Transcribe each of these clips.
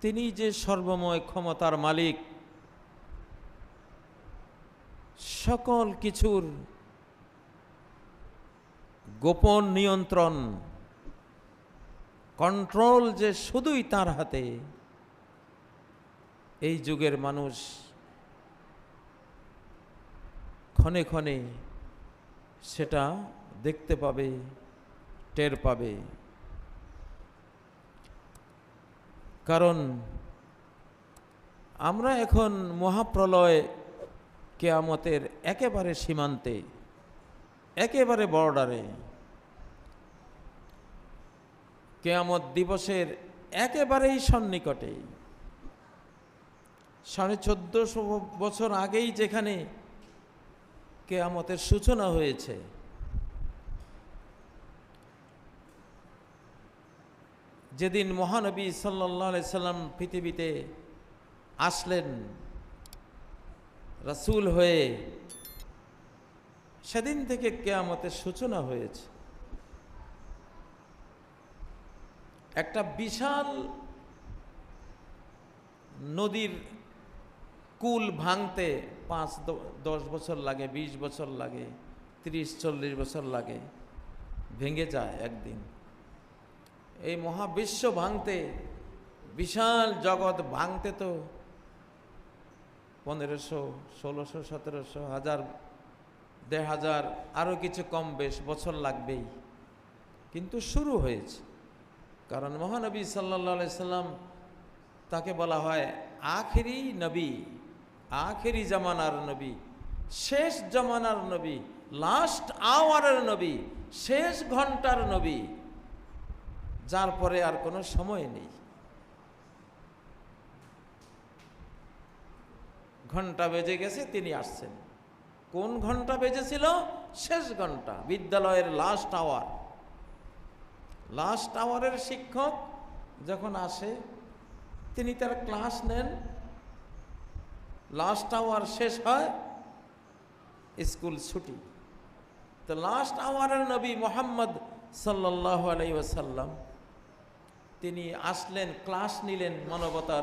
তিনি যে সর্বময় ক্ষমতার মালিক, সকল কিছুর গোপন নিয়ন্ত্রণ, কন্ট্রোল যে শুধুই তার হাতে, এই যুগের মানুষ ক্ষণে ক্ষণে সেটা দেখতে পাবে, টের পাবে। কারণ আমরা এখন মহাপ্রলয় কেয়ামতের একেবারে সীমান্তে, একেবারে বর্ডারে। কেয়ামত দিবসের একেবারেই সন্নিকটে। সাড়ে চোদ্দশো বছর আগেই যেখানে কেয়ামতের সূচনা হয়েছে যেদিন মহানবী সাল্লাহ সাল্লাম পৃথিবীতে আসলেন, রাসুল হয়ে, সেদিন থেকে কেয়ামতের সূচনা হয়েছে। একটা বিশাল নদীর কুল ভাঙতে পাঁচ দশ বছর লাগে, বিশ বছর লাগে, তিরিশ, চল্লিশ বছর লাগে, ভেঙে যায় একদিন। এই মহাবিশ্ব ভাঙতে, বিশাল জগৎ ভাঙতে তো পনেরোশো, ষোলোশো, সতেরোশো, হাজার, দেড় হাজার আরও কিছু কম বেশ বছর লাগবেই। কিন্তু শুরু হয়েছে। কারণ মহানবী সাল্লা সাল্লাম তাকে বলা হয় আখেরি নবী, আখেরি জামানার নবী, শেষ জামানার নবী লাস্ট আওয়ারের নবী, শেষ ঘণ্টার নবী। যার পরে আর কোনো সময় নেই। ঘণ্টা বেজে গেছে, তিনি আসছেন। কোন ঘণ্টা বেজেছিল? শেষ ঘণ্টা, বিদ্যালয়ের লাস্ট আওয়ার লাস্ট আওয়ারের শিক্ষক যখন আসে, তিনি তার ক্লাস নেন। লাস্ট আওয়ার শেষ হয়, স্কুল ছুটি। তো লাস্ট আওয়ারের নবী মোহাম্মদ সাল্লাহ আলাই ওয়াসাল্লাম তিনি আসলেন, ক্লাস নিলেন মানবতার।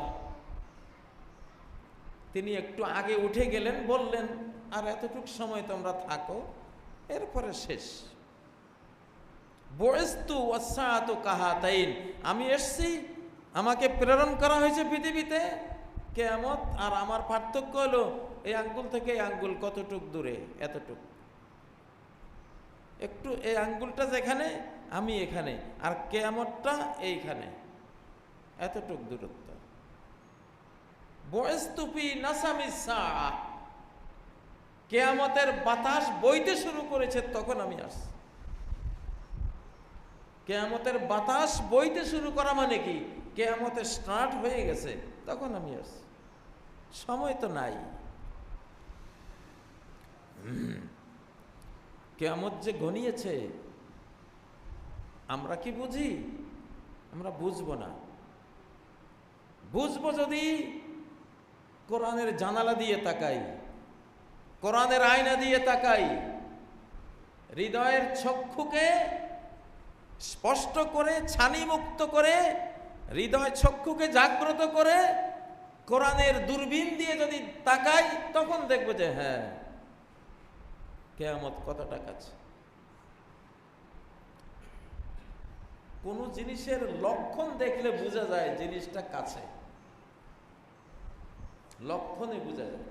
তিনি একটু আগে উঠে গেলেন, বললেন, আর এতটুক সময় তোমরা থাকো, এরপরে শেষ। বয়স্তু ওয়াসাত কাহাতাইন। আমি এসছি, আমাকে প্রেরণ করা হয়েছে পৃথিবীতে। কেয়ামত আর আমার পার্থক্য হলো, এই আঙ্গুল থেকে এই আঙ্গুল কতটুক দূরে? এতটুক। একটু এই আঙ্গুলটা যেখানে আমি এখানে, আর কেয়ামতটা এইখানে। এতটুক দূরত্ব। বয়স্তুপি নাসামিসা কেয়ামতের বাতাস বইতে শুরু করেছে, তখন আমি আসছি। কেয়ামতের বাতাস বইতে শুরু করা মানে কি? কেয়ামতের স্টার্ট হয়ে গেছে, তখন আমি আসছি। সময় তো নাই। কেয়ামত যে ঘনিয়েছে আমরা কি বুঝি? আমরা বুঝব না। বুঝব যদি কোরআনের জানালা দিয়ে তাকাই, কোরআনের আয়না দিয়ে তাকাই, হৃদয়ের চক্ষুকে স্পষ্ট করে ছানি মুক্ত করে, হৃদয় চক্ষুকে জাগ্রত করে, কোরআনের দূরবীন দিয়ে যদি তাকাই, তখন দেখব যে হ্যাঁ কেয়ামত কতটা কাছে। কোনো জিনিসের লক্ষণ দেখলে বোঝা যায় জিনিসটা কাছে। লক্ষণে বোঝা যায়।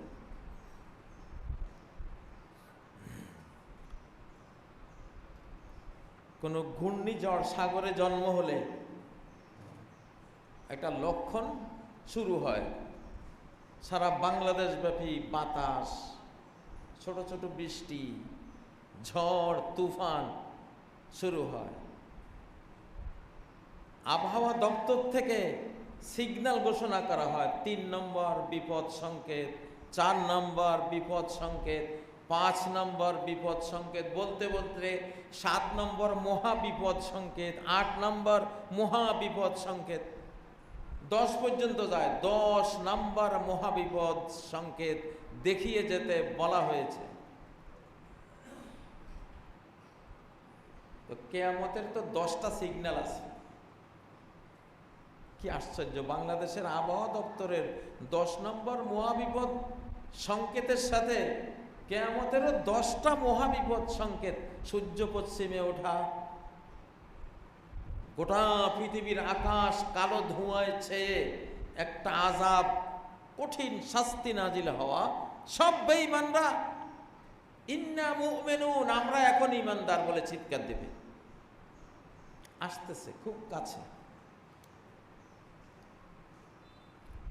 কোনো ঘূর্ণিঝড় সাগরে জন্ম হলে একটা লক্ষণ শুরু হয়। সারা বাংলাদেশ ব্যাপী বাতাস, ছোট ছোট বৃষ্টি, ঝড়, তুফান শুরু হয়। আবহাওয়া দপ্তর থেকে সিগন্যাল ঘোষণা করা হয়। তিন নম্বর বিপদ সংকেত, চার নম্বর বিপদ সংকেত, পাঁচ নম্বর বিপদ সংকেত বলতে বলতে সাত নম্বর মহা বিপদ সংকেত, আট নম্বর মহা বিপদ সংকেত। দশ পর্যন্ত যায়। দশ নাম্বার মহাবিপদ সংকেত দেখিয়ে যেতে বলা হয়েছে। তো কেয়ামতের তো দশটা সিগন্যাল আছে। কি আশ্চর্য, বাংলাদেশের আবহাওয়া দপ্তরের দশ নম্বর মহাবিপদ সংকেতের সাথে কেয়ামতেরও দশটা মহাবিপদ সংকেত, সূর্য পশ্চিমে ওঠা। গোটা পৃথিবীর আকাশ কালো ধোঁয়ায় ছেয়ে একটা আজাব, কঠিন শাস্তি নাজিল হওয়া। সব বেঈমানরা, ইন্না মুমিনুন আমরা এখন ইমানদার বলে চিৎকার দেবে। আসতেছে, খুব কাছে।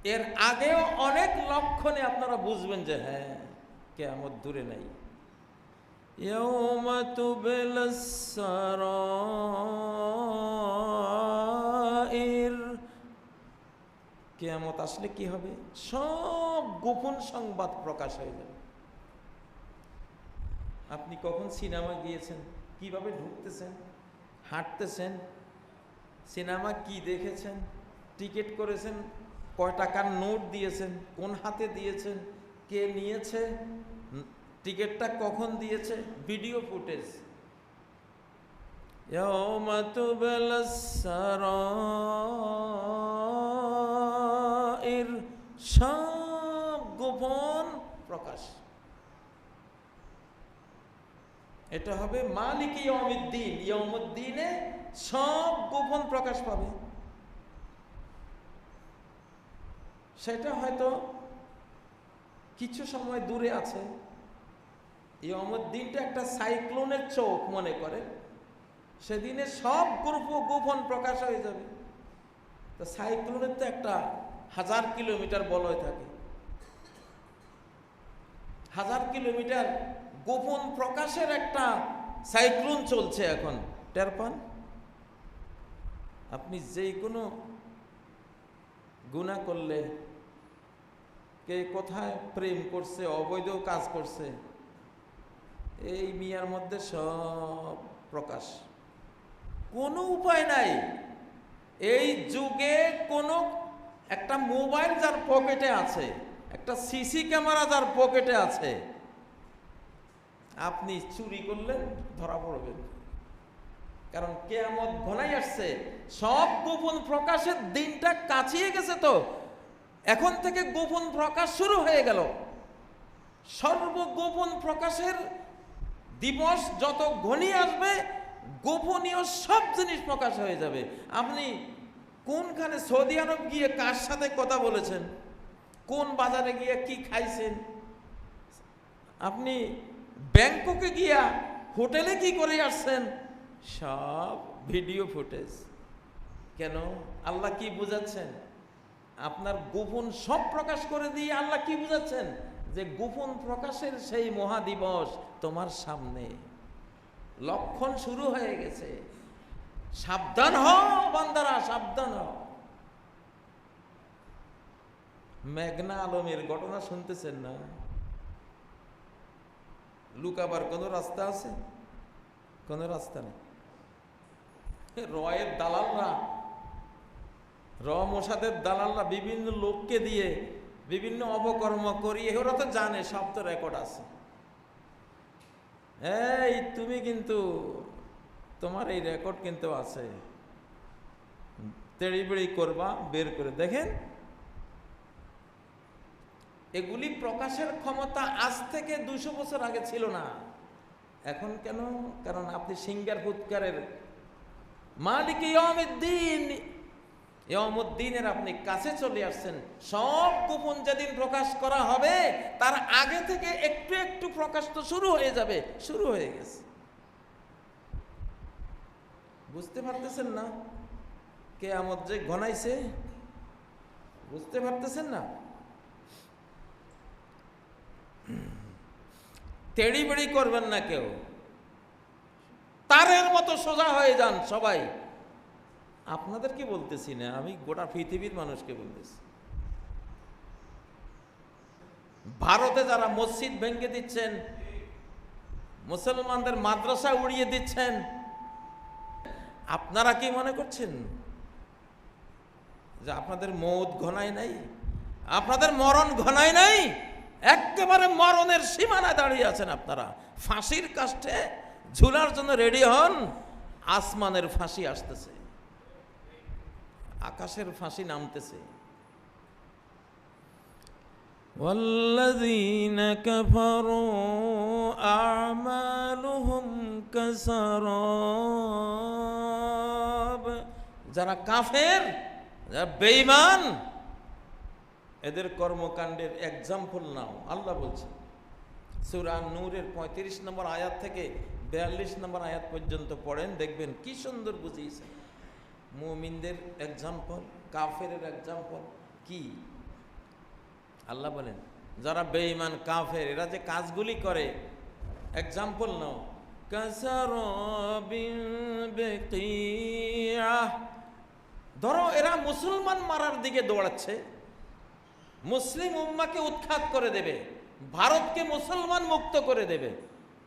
এর আগেও অনেক লক্ষণে আপনারা বুঝবেন যে হ্যাঁ কেমন দূরে নাই يوم تبلى السرائر কেয়ামত আসলে কি হবে সব গোপন সংবাদ প্রকাশ হয়ে যাবে আপনি কখন সিনেমা গিয়েছেন কিভাবে ঢুকতেছেন হাঁটতেছেন সিনেমা কি দেখেছেন টিকিট করেছেন কয় টাকার নোট দিয়েছেন কোন হাতে দিয়েছেন কে নিয়েছে উম, টিকিটটা কখন দিয়েছে ভিডিও ফুটেজ يوم تبلى السرائر সব গোপন প্রকাশ এটা হবে মালিক ইয়মুদ্দিন ইয়মুদ্দিনে সব গোপন প্রকাশ পাবে সেটা হয়তো কিছু সময় দূরে আছে। এই অমর দিনটা একটা সাইক্লোনের চোখ মনে করে। সেদিনে সব গ্রুপ গোপন প্রকাশ হয়ে যাবে। তো সাইক্লোনের তো একটা হাজার কিলোমিটার বলয় থাকে। হাজার কিলোমিটার গোপন প্রকাশের একটা সাইক্লোন চলছে এখন। টের পান? আপনি যেই কোনো গুণা করলে কে কোথায় প্রেম করছে, অবৈধ কাজ করছে, এই মিয়ার মধ্যে সব প্রকাশ। কোনো উপায় নাই। এই যুগে কোনো একটা মোবাইল যার পকেটে আছে, একটা সিসি ক্যামেরা যার পকেটে আছে, আপনি চুরি করলেন ধরা পড়বেন কারণ কেয়ামত ঘনাই আসছে, সব গোপন প্রকাশের দিনটা কাছিয়ে গেছে তো। এখন থেকে গোপন প্রকাশ শুরু হয়ে গেল। সর্বগোপন প্রকাশের দিবস যত ঘনিয়ে আসবে, গোপনীয় সব জিনিস প্রকাশ হয়ে যাবে। আপনি কোনখানে সৌদি আরব গিয়ে কার সাথে কথা বলেছেন? কোন বাজারে গিয়ে কি খাইছেন? আপনি ব্যাংককে গিয়া হোটেলে কি করে আসছেন? সব ভিডিও ফুটেজ। কেন? আল্লাহ কি বুঝাচ্ছেন? আপনার গোপন সব প্রকাশ করে দিয়ে আল্লাহ কি বুঝাচ্ছেন? যে গোপন প্রকাশের সেই মহাদিবস তোমার সামনে। লক্ষণ শুরু হয়ে গেছে। সাবধান হও বান্দারা, সাবধান হও। মেঘনা আলমের ঘটনা শুনতেছেন না? লুকাবার কোনো রাস্তা আছে? কোনো রাস্তা নেই। রয়ের দালালরা র মোসাদের দালালরা বিভিন্ন লোককে দিয়ে বিভিন্ন অপকর্ম করিয়ে, ওরা তো জানে, সব তো রেকর্ড আছে। এই, তুমি কিন্তু, তোমার এই রেকর্ড কিন্তু আছে। তেড়ি বেড়ি করবা, বের করে। দেখেন, এগুলি প্রকাশের ক্ষমতা আজ থেকে দুশো বছর আগে ছিল না। এখন কেন? কারণ আপনি সিঙ্গার ফুৎকারের মালিক ইয়মুদ্দিনের আপনি কাছে চলে আসছেন। সব গোপন যেদিন প্রকাশ করা হবে, তার আগে থেকে একটু একটু প্রকাশ তো শুরু হয়ে যাবে, শুরু হয়ে গেছে। বুঝতে পারতেছেন না? কে আমদ যে ঘনাইছে, বুঝতে পারতেছেন না? তেড়ি বেড়ি করবেন না কেউ। তারের মতো সোজা হয়ে যান সবাই। আপনাদেরকে বলতেছি না, আমি গোটা পৃথিবীর মানুষকে বলতেছি। ভারতে যারা মসজিদ ভেঙে দিচ্ছেন, মুসলমানদের মাদ্রাসা উড়িয়ে দিচ্ছেন, আপনারা কি মনে করছেন যে আপনাদের মৌত ঘনায় নাই? আপনাদের মরণ ঘনায় নাই? একেবারে মরণের সীমানায় দাঁড়িয়ে আছেন আপনারা। ফাঁসির কাষ্টে ঝুলার জন্য রেডি হন, আসমানের ফাঁসি আসতেছে। আকাশের ফাঁসি নামতেছে والذين كفروا أعمالهم كسراب যারা কাফের যারা বেঈমান এদের কর্মকাণ্ডের এক্সাম্পল নাও আল্লাহ বলছে সূরা নূরের পঁয়ত্রিশ নম্বর আয়াত থেকে বিয়াল্লিশ নম্বর আয়াত পর্যন্ত পড়েন দেখবেন কি সুন্দর বুঝিয়েছে মুমিনদের এক্সাম্পল কাফের এক্সাম্পল কি আল্লাহ বলেন, যারা বেঈমান, কাফের, এরা যে কাজগুলি করে এক্সাম্পল নাও। ধরো এরা মুসলমান মারার দিকে দৌড়াচ্ছে, মুসলিম উম্মাকে উৎখাত করে দেবে, ভারতকে মুসলমান মুক্ত করে দেবে,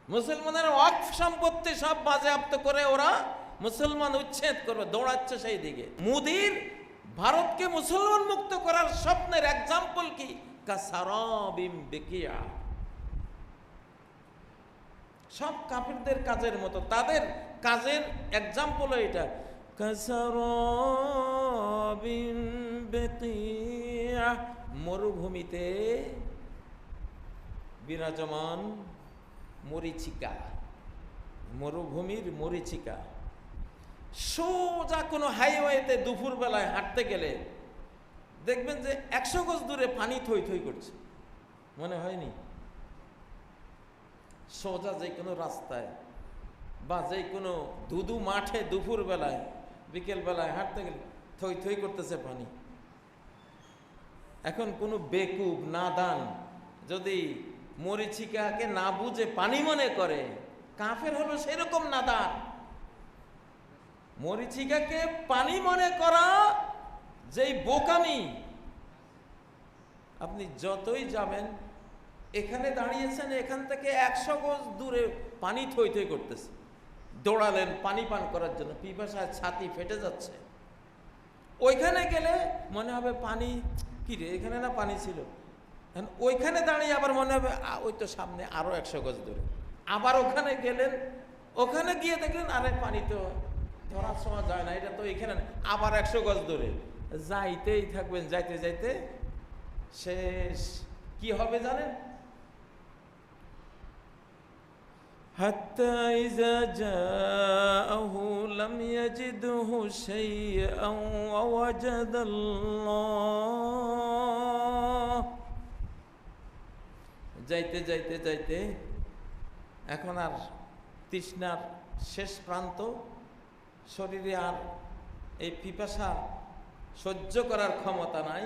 মুসলমানের ওয়াকফ সম্পত্তি সব বাজেয়াপ্ত করে ওরা মুসলমান উচ্ছেদ করবে, দৌড়াচ্ছে সেই দিকে। মুদির ভারতকে মুসলমান মুক্ত করার স্বপ্নের এক্সাম্পল কি? বেকিয়া। সব কাফিরদের কাজের মতো, তাদের কাজের এক্সাম্পল এটা। মরুভূমিতে বিরাজমান মরিচিকা। মরুভূমির মরিচিকা। সোজা কোনো হাইওয়েতে দুপুর বেলায় হাঁটতে গেলে দেখবেন যে একশো গজ দূরে পানি থই থই করছে। মনে হয়নি? সোজা যে কোনো রাস্তায় বা যে কোনো দুদু মাঠে দুপুর বেলায় বিকেল বেলায় হাঁটতে গেলে থই থই করতেছে পানি। এখন কোনো বেকুব, নাদান যদি মরিচিকাকে না বুঝে পানি মনে করে, কাফের হলো সেরকম নাদান। মরিচিকাকে পানি মনে করা যেই বোকামি। আপনি যতই যাবেন, এখানে দাঁড়িয়েছেন, এখান থেকে একশো গজ দূরে পানি থই থই করতেছে। দৌড়ালেন, পানি পান করার জন্য, পিপাসায় ছাতি ফেটে যাচ্ছে। ওইখানে গেলে মনে হবে পানি, কি রে, এখানে না পানি ছিল? ওইখানে দাঁড়িয়ে আবার মনে হবে ওই তো সামনে আরও একশো গজ দূরে। আবার ওখানে গেলেন, ওখানে গিয়ে দেখলেন, আরে পানি তো ধরার সময় যায় না এটা তো এখানে না। আবার একশো গজ দূরে যাইতেই থাকবেন যাইতে যাইতে শেষ কি হবে জানেন حتى إذا جاءه لم يجده شيئا ووجد الله যাইতে যাইতে যাইতে এখন আর তৃষ্ণার শেষ প্রান্ত শরীরে আর এই পিপাসা সহ্য করার ক্ষমতা নাই।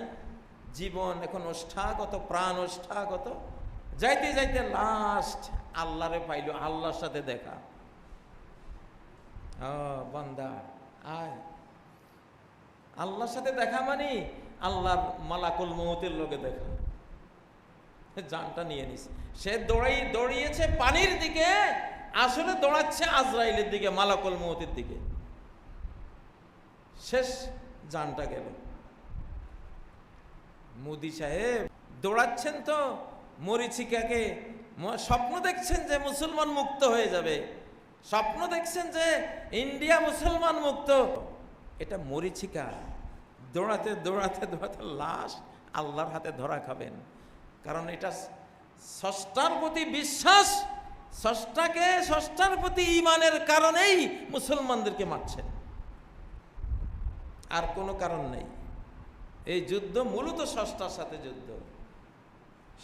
জীবন এখন ওষ্ঠাগত, প্রাণ ওষ্ঠাগত। যাইতে যাইতে লাস্ট আল্লাহরে পাইল, আল্লাহর সাথে দেখা। বান্দা, আয়। আল্লাহর সাথে দেখা মানে আল্লাহর মালাকুল মহতের লোকে দেখা। জানটা নিয়ে নিস। সে দৌড়াই, দৌড়িয়েছে পানির দিকে, আসলে দৌড়াচ্ছে আজরাইলের দিকে, মালাকুল মহতের দিকে। শেষ জানটা গেল। মোদি সাহেব দৌড়াচ্ছেন তো, মরিচিকাকে। স্বপ্ন দেখছেন যে মুসলমান মুক্ত হয়ে যাবে। স্বপ্ন দেখছেন যে ইন্ডিয়া মুসলমান মুক্ত। এটা মরিচিকা। দৌড়াতে দৌড়াতে দৌড়াতে লাশ আল্লাহর হাতে ধরা খাবেন। কারণ এটা ষষ্ঠার প্রতি বিশ্বাস, ষষ্ঠাকে ষষ্ঠার প্রতি ইমানের কারণেই মুসলমানদেরকে মারছেন আর কোনো কারণ নেই। এই যুদ্ধ মূলত সস্তার সাথে যুদ্ধ।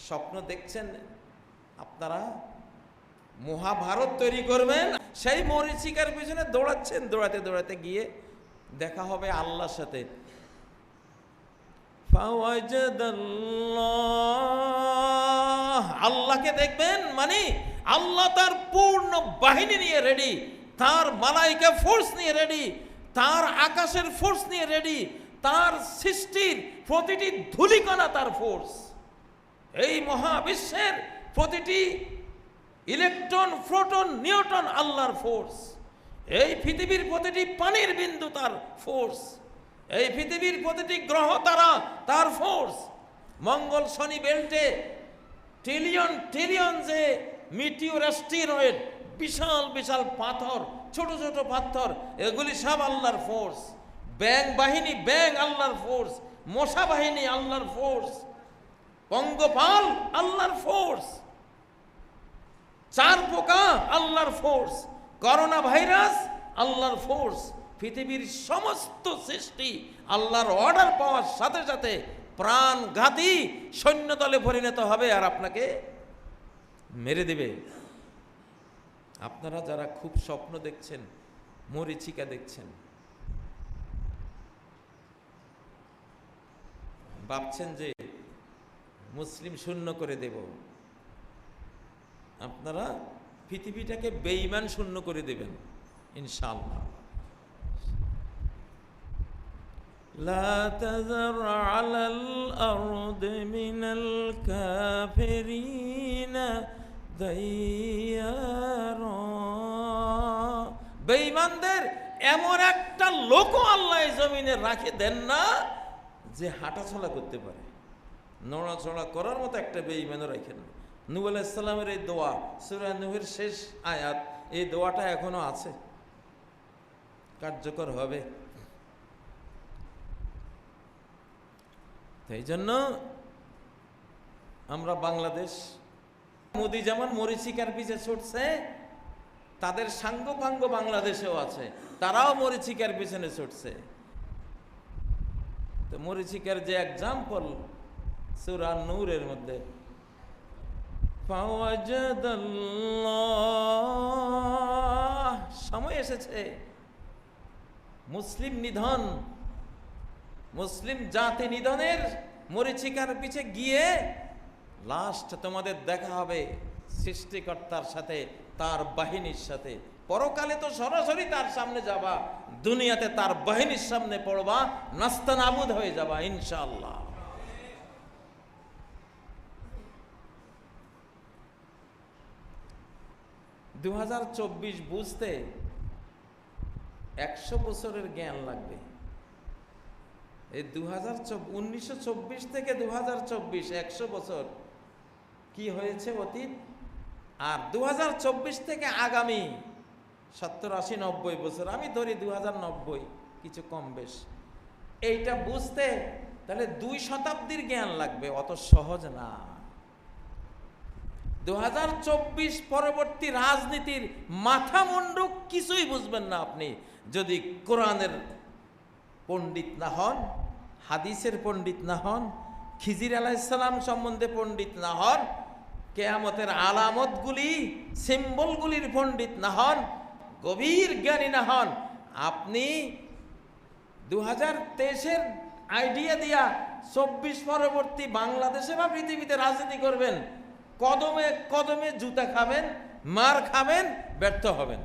স্বপ্ন দেখছেন আপনারা? মহাভারত তৈরি করবেন, সেই মরিচিকার পিছনে দৌড়াচ্ছেন, দৌড়াতে দৌড়াতে গিয়ে দেখা হবে আল্লাহর সাথে। আল্লাহকে দেখবেন মানে আল্লাহ তার পূর্ণ বাহিনী নিয়ে রেডি তার মালাইকা ফোর্স নিয়ে রেডি তার আকাশের ফোর্স নিয়ে রেডি তার সৃষ্টির প্রতিটি ধুলিকণা তার ফোর্স এই মহাবিশ্বের প্রতিটি ইলেকট্রন প্রোটন নিউটন আল্লাহর ফোর্স এই পৃথিবীর প্রতিটি পানির বিন্দু তার ফোর্স এই পৃথিবীর প্রতিটি গ্রহ তারা তার ফোর্স মঙ্গল শনি বেল্টে ট্রিলিয়ন ট্রিলিয়ন যে মিটিওর অ্যাস্টিরয়েড বিশাল বিশাল পাথর ছোট ছোট পাথর, এগুলি সব আল্লাহর ফোর্স ব্যাং বাহিনী, ব্যাং আল্লাহর ফোর্স মশা বাহিনী, আল্লাহর ফোর্স পঙ্গপাল, আল্লাহর ফোর্স চার পোকা, আল্লাহর ফোর্স করোনা ভাইরাস, আল্লাহর ফোর্স পৃথিবীর সমস্ত সৃষ্টি আল্লাহর অর্ডার পাওয়ার সাথে সাথে প্রাণঘাতী সৈন্যদলে পরিণত হবে আর আপনাকে মেরে দেবে। আপনারা যারা খুব স্বপ্ন দেখছেন মরিচিকা দেখছেন ভাবছেন যে মুসলিম শূন্য করে দেব আপনারা পৃথিবীটাকে বেঈমান শূন্য করে দেবেন ইনশাআল্লাহ لا تذر على الأرض من الكافرين ديارا বেঈমানদের এমন একটা লোকও আল্লাহ জমিনে রাখে দেন না যে হাঁটাচলা করতে পারে। নড়াচড়া করার মতো একটা বেঈমানও রাখেন না। আলাইসাল্লামের এই দোয়া, সুরা নূহের শেষ আয়াত, এই দোয়াটা এখনও আছে। কার্যকর হবে। এই জন্য আমরা বাংলাদেশ মোদি যেমন মরিচিকার পিছে ছুটছে, তাদের সাঙ্গপাঙ্গ বাংলাদেশেও আছে, তারাও মরিচিকার পিছনে ছুটছে। তো মরিচিকার যে এক্সাম্পল সুরা নূরের মধ্যে সময় এসেছে। মুসলিম নিধন, মুসলিম জাতি নিধনের মরিচিকার পিছে গিয়ে লাস্ট তোমাদের দেখা হবে সৃষ্টিকর্তার সাথে, তার বাহিনীর সাথে। পরকালে তো সরাসরি তার সামনে যাবা, দুনিয়াতে তার বাহিনীর সামনে পড়বা, নাস্তানাবুদ হয়ে যাবা ইনশাল্লাহ দু হাজার চব্বিশ বুঝতে একশো বছরের জ্ঞান লাগবে। এই দু হাজার থেকে দু হাজার একশো বছর কি হয়েছে অতীত? আর দু হাজার চব্বিশ থেকে আগামী সত্তর আশি নব্বই বছর, আমি ধরি দু হাজার নব্বই, কিছু কম বেশ। এইটা বুঝতে তাহলে দুই শতাব্দীর জ্ঞান লাগবে, অত সহজ না। দু হাজার চব্বিশ পরবর্তী রাজনীতির মাথা মুন্ডুক কিছুই বুঝবেন না আপনি। যদি কোরআনের পণ্ডিত না হন, হাদিসের পণ্ডিত না হন, খিজির আলাইসালাম সম্বন্ধে পণ্ডিত না হন কেয়ামতের আলামতগুলি, সিম্বলগুলির পণ্ডিত না হন, গভীর জ্ঞানী না হন। আপনি দু হাজার তেইশের আইডিয়া দিয়া চব্বিশ পরবর্তী বাংলাদেশে বা পৃথিবীতে রাজনীতি করবেন, কদমে কদমে জুতা খাবেন, মার খাবেন, ব্যর্থ হবেন।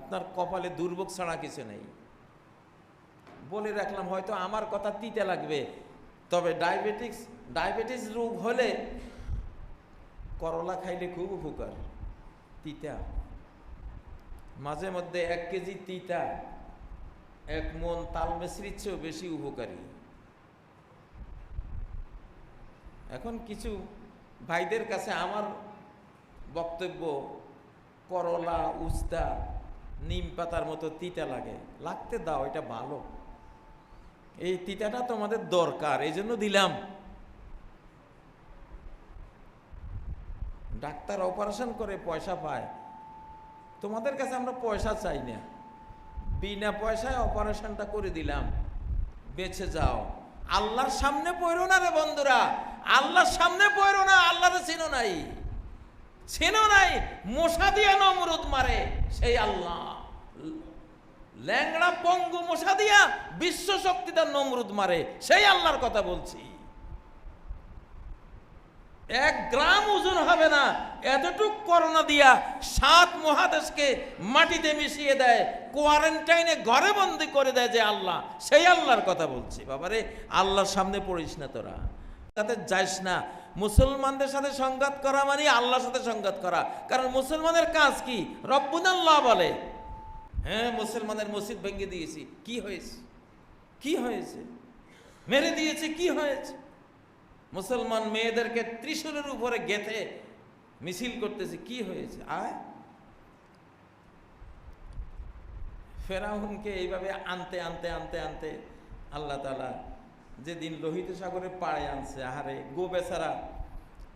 আপনার কপালে দুর্ভোগ ছাড়া কিছু নেই। বলে রাখলাম, হয়তো আমার কথা তিতে লাগবে, তবে ডায়াবেটিক্স ডায়াবেটিস রোগ হলে করলা খাইলে খুব উপকার। তিতা। মাঝে মধ্যে এক কেজি তিতা, এক মন তাল মেসরির চেয়েও বেশি উপকারী। এখন কিছু ভাইদের কাছে আমার বক্তব্য, করলা, উস্তা, নিম পাতার মতো তিতা লাগে। লাগতে দাও, এটা ভালো। এই তিতাটা তোমাদের দরকার এই জন্য দিলাম। ডাক্তার অপারেশন করে পয়সা পায়। তোমাদের কাছে আমরা পয়সা চাই না। বিনা পয়সায় অপারেশনটা করে দিলাম। বেঁচে যাও। আল্লাহর সামনে পড়ো না রে বন্ধুরা। আল্লাহর সামনে পড়ো না, আল্লাহরে চিনো নাই। চিনো নাই, মশা দিয়ে নমরুদ মারে সেই আল্লাহ। ল্যাংড়া পঙ্গু মশা দিয়া বিশ্ব শক্তিদার নমরুদ মারে, সেই আল্লাহর কথা বলছি। এক গ্রাম ওজন হবে না। এতটুক করোনা দিয়া সাত মহাদেশকে মাটিতে মিশিয়ে দেয়, কোয়ারেন্টাইনে ঘরে বন্দি করে দেয় যে আল্লাহ। সেই আল্লাহর কথা বলছি। বাবারে, আল্লাহর সামনে পড়িস না তোরা। তাতে যাইস না। মুসলমানদের সাথে সংঘাত করা মানে আল্লাহর সাথে সংঘাত করা। কারণ মুসলমানের কাজ কি? রব্বুন আল্লাহ বলে। হ্যাঁ মুসলমানের মসজিদ ভেঙে দিয়েছি। কি হয়েছে? কি হয়েছে? মেরে দিয়েছে? কি হয়েছে? মুসলমান মেয়েদেরকে ত্রিশূলের উপরে গেথে মিছিল করতেছে, কি হয়েছে? আয়। ফেরাউনকে এইভাবে আনতে আনতে আনতে আনতে আল্লাহ তালা যেদিন লোহিত সাগরে পাড়ে আনছে, আহারে গো বেচারা,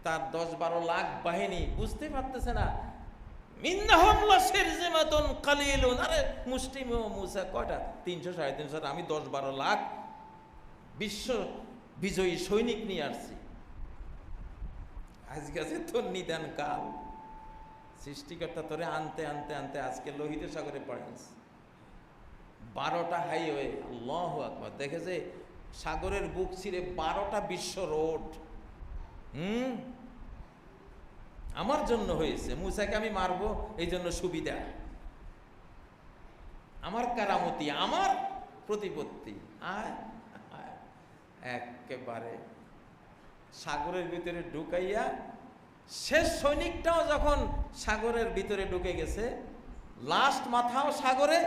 তার দশ বারো লাখ বাহিনী বুঝতে পারতেছে না কয়টা? তিনশো, সাড়ে তিনশো, আমি দশ বারো লাখ বিশ্ব বিজয়ী সৈনিক নিয়ে আসছি। আজকে আছে তোর নিদান কাল। সৃষ্টিকর্তা তোরে আনতে আনতে আনতে আজকে লোহিত সাগরে পড়ে আনছে বারোটা হাইওয়ে, আল্লাহ আকবর। দেখেছে সাগরের বুক ছিঁড়ে বারোটা বিশ্ব রোড। হুম? আমার জন্য হয়েছে। মুসাকে আমি মারবো এই জন্য সুবিধা। আমার কারামতি, আমার প্রতিপত্তি। আয় আয়। একেবারে সাগরের ভিতরে ঢুকাইয়া শেষ সৈনিকটাও যখন সাগরের ভিতরে ঢুকে গেছে লাস্ট মাথাও সাগরে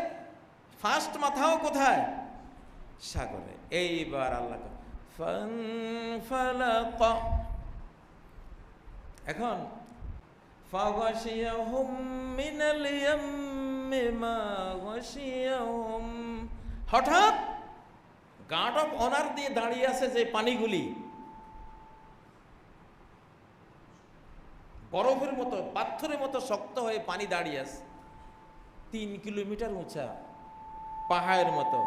ফার্স্ট মাথাও কোথায়? সাগরে। এইবার আল্লাহ। এখন হঠাৎ গার্ড অফ অনার দিয়ে দাঁড়িয়ে আছে যে পানিগুলি। বরফের মতো, পাথরের মতো শক্ত হয়ে পানি দাঁড়িয়ে আছে। তিন কিলোমিটার উঁচা, পাহাড়ের মতো।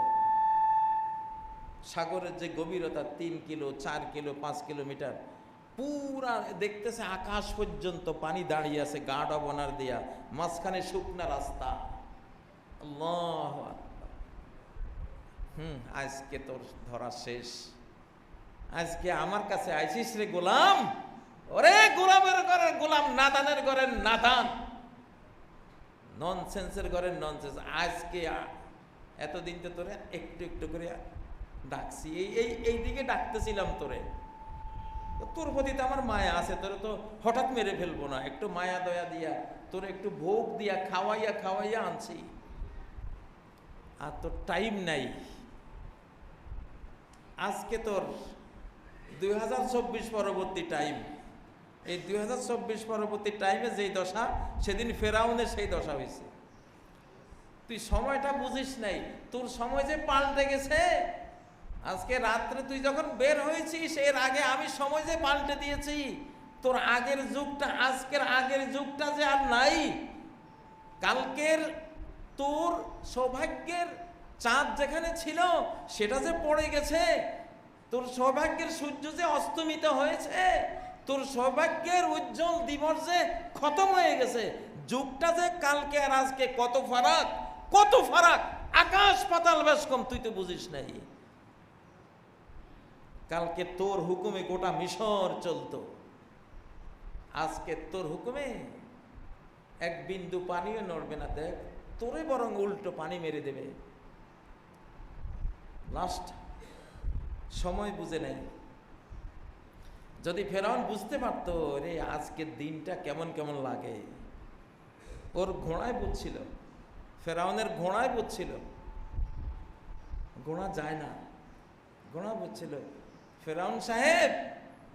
সাগরের যে গভীরতা, তিন কিলো, চার কিলো, পাঁচ কিলোমিটার। পুরা দেখতেছে আকাশ পর্যন্ত পানি দাঁড়িয়ে আছে গার্ড অব অনার দিয়া। মাঝখানে শুকনা রাস্তা। আল্লাহ। হুম, আজকে তোর ধরা শেষ। আজকে আমার কাছে আইসিস রে গোলাম। ওরে গোলামের ঘরের গোলাম, নাদানের ঘরের নাদান। ননসেন্সের ঘরের ননসেন্স আজকে এতদিন তো তোরে একটু একটু করে ডাকছি। এই এই এই দিকে ডাকতেছিলাম তোরে। তোর প্রতি তো আমার মায়া আছে, তোরে তো হঠাৎ মেরে ফেলব না। একটু মায়া দয়া দিয়া, তোর একটু ভোগ দিয়া, খাওয়াইয়া খাওয়াইয়া আনছি। আর তোর টাইম নাই। আজকে তোর দুই হাজার চব্বিশ পরবর্তী টাইম এই দুই হাজার চব্বিশ পরবর্তী টাইমে যেই দশা, সেদিন ফেরাউনের সেই দশা হয়েছে তুই সময়টা বুঝিস নাই। তোর সময় যে পাল্টে গেছে। আজকে রাত্রে তুই যখন বের হয়েছিস, এর আগে আমি সময় যে পাল্টে দিয়েছি, তোর আগের যুগটা, আজকের আগের যুগটা যে আর নাই, কালকের তোর সৌভাগ্যের চাঁদ যেখানে ছিল, সেটা যে পড়ে গেছে, তোর সৌভাগ্যের সূর্য যে অস্তমিত হয়েছে, তোর সৌভাগ্যের উজ্জ্বল দিবস যে খতম হয়ে গেছে, যুগটা যে কালকে আর আজকে কত ফারাক কত ফারাক, আকাশ পাতাল বেশ কম, তুই তো বুঝিস নাই। কালকে তোর হুকুমে গোটা মিশর চলতো। আজকে তোর হুকুমে এক বিন্দু পানিও নড়বে না, দেখ, তোরে বরং উল্টো পানি মেরে দেবে। লাস্ট সময় বুঝে নেই। যদি ফেরাউন বুঝতে পারতো, রে, আজকের দিনটা কেমন কেমন লাগে? ওর ঘোড়ায় বুঝছিল ফেরাউনের ঘোড়ায় বুঝছিল ঘোড়া যায় না। ঘোড়া বুঝছিল ফেরাউন সাহেব,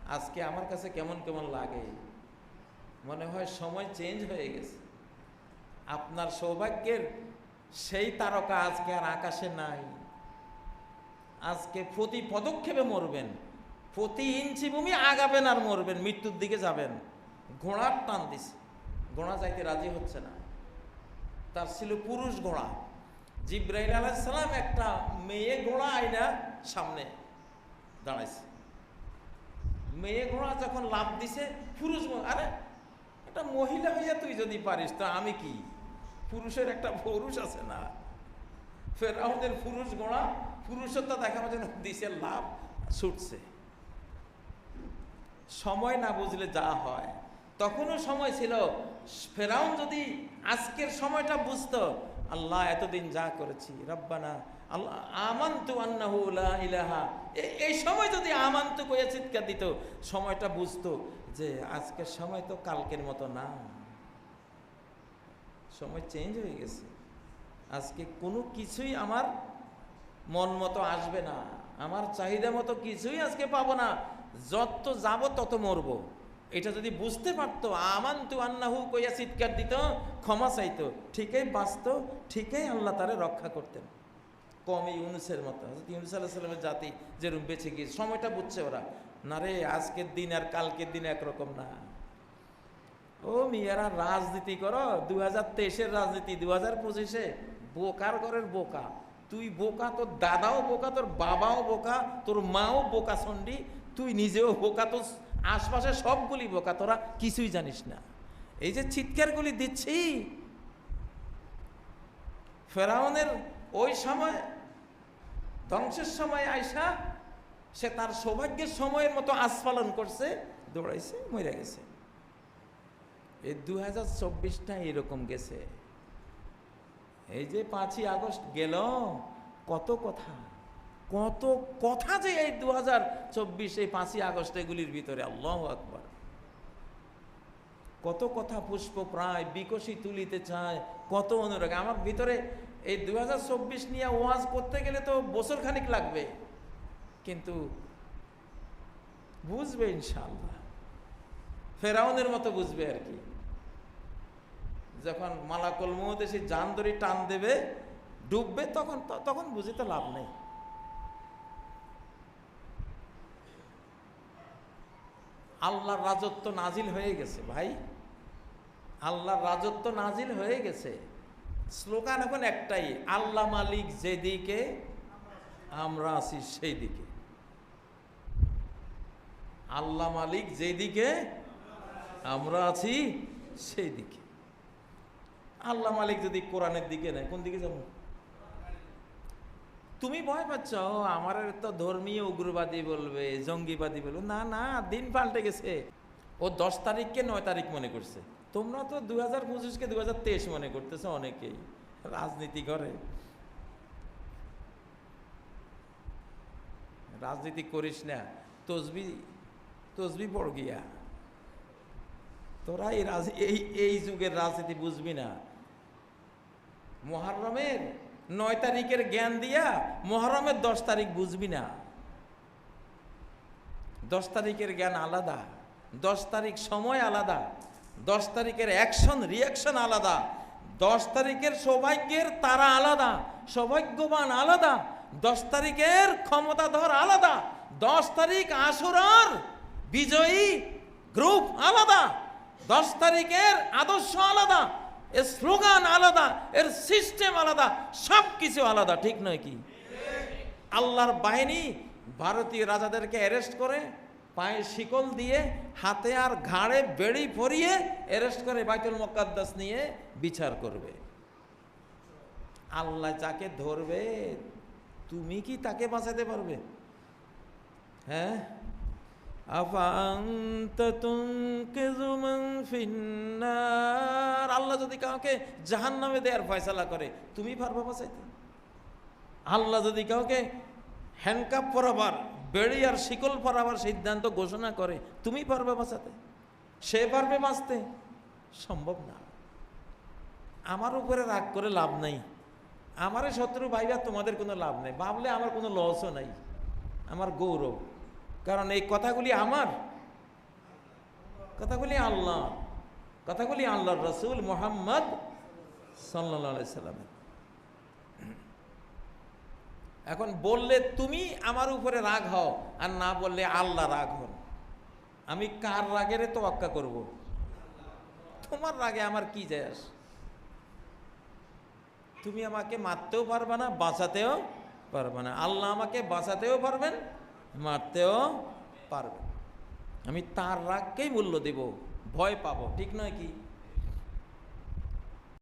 আজকে আমার কাছে কেমন কেমন লাগে? মনে হয় সময় চেঞ্জ হয়ে গেছে। আপনার সৌভাগ্যের সেই তারকা আজকে আর আকাশে নাই। আজকে প্রতি পদক্ষেপে মরবেন। প্রতি ইঞ্চি ভূমি আগাবেন আর মরবেন, মৃত্যুর দিকে যাবেন। ঘোড়ার টান দিছে। ঘোড়া যাইতে রাজি হচ্ছে না। তার ছিল পুরুষ ঘোড়া। জিব্রাইল আলাইসালাম একটা মেয়ে ঘোড়া আইনা সামনে দাঁড়াইছে। মেয়ে ঘোড়া যখন লাভ দিছে, পুরুষ আরে একটা মহিলা হইয়া তুই যদি পারিস, তো আমি কি? পুরুষের একটা পুরুষ আছে না? ফের ফেরাউনের পুরুষ ঘোড়া পুরুষত্ব দেখানোর জন্য দিছে লাভ, ছুটছে। সময় না বুঝলে যা হয়। তখনও সময় ছিল। ফেরাউন যদি আজকের সময়টা বুঝতো, আল্লাহ এতদিন যা করেছি, রব্বানা, আল্লাহ আমান্তু আন্নাহু ইলাহা। এই সময় যদি আমান্তু কয়ে চিৎকার দিত, সময়টা বুঝতো যে আজকের সময় তো কালকের মতো না। সময় চেঞ্জ হয়ে গেছে। আজকে কোনো কিছুই আমার মন মতো আসবে না। আমার চাহিদা মতো কিছুই আজকে পাবো না। যত যাব তত মরবো। এটা যদি বুঝতে পারতো, আমান্তু আন্নাহু কইয়া চিৎকার দিত, ক্ষমা চাইতো, ঠিকই বাঁচত, ঠিকই আল্লাহ তারে রক্ষা করতেন। কম ইউনুসের মতো ইউনুস আল্লাহ জাতি যেরকম বেঁচে গিয়ে সময়টা বুঝছে ওরা। না রে, আজকের দিন আর কালকের দিন একরকম না। ও মিয়ারা, রাজনীতি করো দু হাজার তেইশের রাজনীতি দু হাজার পঁচিশে বোকার ঘরের বোকা। তুই বোকা, তোর দাদাও বোকা, তোর বাবাও বোকা, তোর মাও বোকা সন্ডি, তুই নিজেও বোকা, তোর আশপাশে সবগুলি বোকা, তোরা কিছুই জানিস না। এই যে চিৎকারগুলি দিচ্ছি, ফেরাউনের ওই সময়, ধ্বংসের সময় আয়সা সে তার সৌভাগ্যের সময়ের মতো আস্ফালন করছে, দৌড়াইছে, মরে গেছে। এই দু হাজার চব্বিশটা এরকম গেছে। এই যে পাঁচই আগস্ট গেল কত কথা কত কথা যে এই দু হাজার চব্বিশ, এই পাঁচই আগস্ট এগুলির ভিতরে, আল্লাহ আকবর। কত কথা পুষ্প প্রায় বিকশি তুলিতে চায়, কত অনুরাগ। আমার ভিতরে এই দু হাজার চব্বিশ নিয়ে ওয়াজ করতে গেলে তো বছর খানিক লাগবে, কিন্তু বুঝবে ইনশাল্লাহ ফেরাউনের মতো বুঝবে আর কি। যখন মালাকল মহতে সে জান ধরে টান দেবে, ডুববে, তখন তখন বুঝিতে লাভ নেই। আল্লাহর রাজত্ব নাজিল হয়ে গেছে ভাই। আল্লাহর রাজত্ব নাজিল হয়ে গেছে। স্লোগান এখন একটাই, আল্লাহ মালিক যেদিকে, আমরা আছি সেই দিকে আল্লাহ মালিক যেদিকে, আমরা আছি সেই দিকে আল্লাহ মালিক যদি কোরআনের দিকে নেয়, কোন দিকে যাব? তুমি ভয় পাচ্ছ আমার তো ধর্মীয় উগ্রবাদী বলবে, জঙ্গিবাদী বলবে। না না, দিন পাল্টে গেছে। ও দশ তারিখকে নয় তারিখ মনে করছে। তোমরা তো দু হাজার পঁচিশকে দু হাজার তেইশ মনে করতেছো অনেকেই, রাজনীতি করে। রাজনীতি করিস না, তসবি তসবি পড় গিয়া। তোরা এই এই এই যুগের রাজনীতি বুঝবি না। মহারমের নয় তারিখের জ্ঞান দিয়া মহারমের দশ তারিখ বুঝবি না। দশ তারিখের জ্ঞান আলাদা, দশ তারিখ সময় আলাদা, দশ তারিখের অ্যাকশন রিয়াকশন আলাদা, দশ তারিখের সৌভাগ্যের তারা আলাদা, সৌভাগ্যবান আলাদা, দশ তারিখের ক্ষমতাধর আলাদা, দশ তারিখ আসুরার বিজয়ী গ্রুপ আলাদা, দশ তারিখের আদর্শ আলাদা এর স্লোগান আলাদা, এর সিস্টেম আলাদা সব কিছু আলাদা, ঠিক নয় কি? আল্লাহর বাহিনী ভারতীয় রাজাদেরকে অ্যারেস্ট করে, পায়ে শিকল দিয়ে হাতে আর ঘাড়ে বেড়ি পরিয়ে অ্যারেস্ট করে বাইতুল মোকাদ্দাস নিয়ে বিচার করবে। আল্লাহ যাকে ধরবে, তুমি কি তাকে বাঁচাতে পারবে? হ্যাঁ? আল্লাহ যদি কাউকে জাহান্নামে দেয়ার ফয়সালা করে, তুমি পারবা বাঁচাইতে আল্লাহ যদি কাউকে হ্যান্ডকাপ পরাবার, বেড়ি আর শিকল পরাবার সিদ্ধান্ত ঘোষণা করে, তুমি পারবে বাঁচাতে সে পারবে বাঁচতে সম্ভব না। আমার উপরে রাগ করে লাভ নাই। আমারে শত্রু ভাইবা তোমাদের কোনো লাভ নেই। ভাবলে আমার কোনো লসও নাই। আমার গৌরব। কারণ এই কথাগুলি আমার। কথাগুলি আল্লাহ। কথাগুলি আল্লাহর রসুল মোহাম্মদ সাল্লা সাল্লামের এখন বললে তুমি আমার উপরে রাগ হও আর না বললে আল্লাহ রাগ হন। আমি কার রাগের তোয়াক্কা করব? তোমার রাগে আমার কি যায় আস? তুমি আমাকে মারতেও পারবে না, বাঁচাতেও পারবে না। আল্লাহ আমাকে বাঁচাতেও পারবেন মারতেও পারবে। আমি তার রাগকেই মূল্য দেব। ভয় পাবো ঠিক নয় কি?